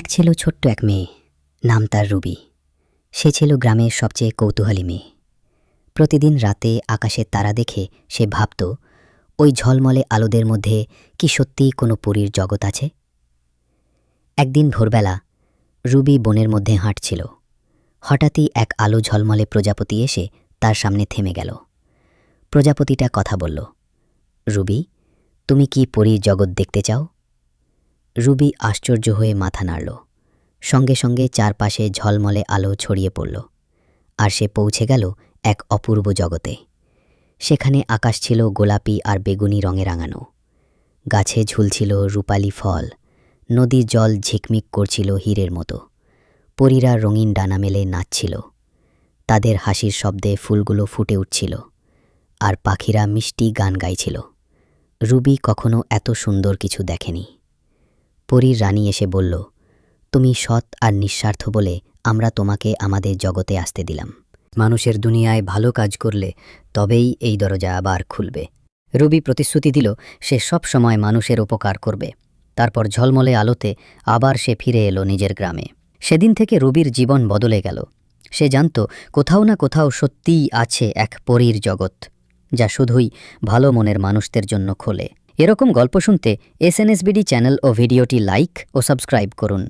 এক ছিল ছোট্ট এক মেয়ে, নাম তার রুবি। সে ছিল গ্রামের সবচেয়ে কৌতূহলী মেয়ে। প্রতিদিন রাতে আকাশের তারা দেখে সে ভাবত, ওই ঝলমলে আলোদের মধ্যে কি সত্যিই কোনো পুরীর জগৎ আছে? একদিন ভোরবেলা রুবি বনের মধ্যে হাঁটছিল। হঠাৎই এক আলো ঝলমলে প্রজাপতি এসে তার সামনে থেমে গেল। প্রজাপতিটা কথা বলল, রুবি, তুমি কি পরীর জগৎ দেখতে চাও? রুবি আশ্চর্য হয়ে মাথা নাড়ল। সঙ্গে সঙ্গে চারপাশে ঝলমলে আলো ছড়িয়ে পড়ল। আর সে পৌঁছে গেল এক অপূর্ব জগতে। সেখানে আকাশ ছিল গোলাপি আর বেগুনি রঙে রাঙানো। গাছে ঝুলছিল রূপালি ফল। নদীর জল ঝিকমিক করছিল হীরের মতো। পরীরা রঙিন ডানা মেলে নাচছিল। তাদের হাসির শব্দে ফুলগুলো ফুটে উঠছিল। আর পাখিরা মিষ্টি গান গাইছিল। রুবি কখনো এত সুন্দর কিছু দেখেনি। পরীর রানী এসে বলল, তুমি সৎ আর নিঃস্বার্থ বলে আমরা তোমাকে আমাদের জগতে আসতে দিলাম। মানুষের দুনিয়ায় ভালো কাজ করলে তবেই এই দরজা আবার খুলবে রুবি প্রতিশ্রুতি দিল, সে সব সময় মানুষের উপকার করবে তারপর ঝলমলে আলোতে আবার সে ফিরে এলো নিজের গ্রামে। সেদিন থেকে রুবির জীবন বদলে গেল। সে জানত, কোথাও না কোথাও সত্যিই আছে এক পরীর জগৎ, যা শুধুই ভালো মনের মানুষদের জন্য খোলে। এরকম গল্প শুনতে S N S SNSBD channel ও ভিডিওটি লাইক ও সাবস্ক্রাইব করুন।